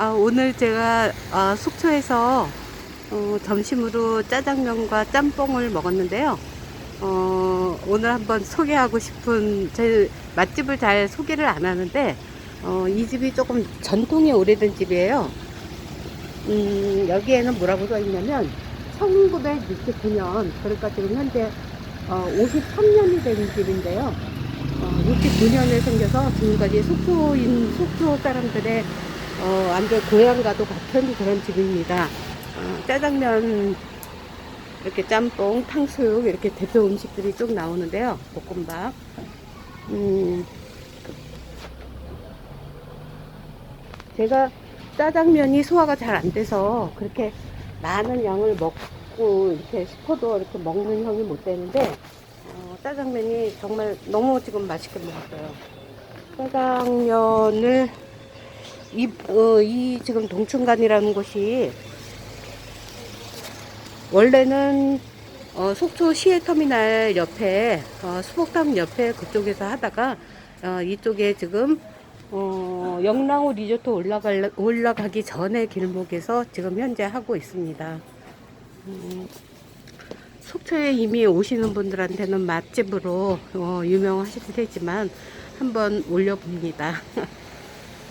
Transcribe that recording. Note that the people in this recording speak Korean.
아, 오늘 제가 아, 속초에서 어, 점심으로 짜장면과 짬뽕을 먹었는데요. 어, 오늘 한번 소개하고 싶은 제 맛집을 잘 소개를 안 하는데 어, 이 집이 조금 전통이 오래된 집이에요. 음, 여기에는 뭐라고 써 있냐면 1969년 그러니까 지금 현재 어, 53년이 된 집인데요. 어, 69년에 생겨서 지금까지 속초인 속초 사람들의 어, 완전 고향과도 같은 그런 집입니다. 어, 짜장면, 이렇게 짬뽕, 탕수육 이렇게 대표 음식들이 쭉 나오는데요. 볶음밥. 음, 제가 짜장면이 소화가 잘 안 돼서 그렇게 많은 양을 먹고 이렇게 싶어도 이렇게 먹는 형이 못 되는데 어, 짜장면이 정말 너무 지금 맛있게 먹었어요. 짜장면을 이, 어, 이 지금 동춘간이라는 곳이 원래는 어, 속초 시외터미널 옆에 어, 수복담 옆에 그쪽에서 하다가 어, 이쪽에 지금 어, 영랑호 리조트 올라갈, 올라가기 전에 길목에서 지금 현재 하고 있습니다. 음, 속초에 이미 오시는 분들한테는 맛집으로 어, 유명하실 테지만 한번 올려봅니다.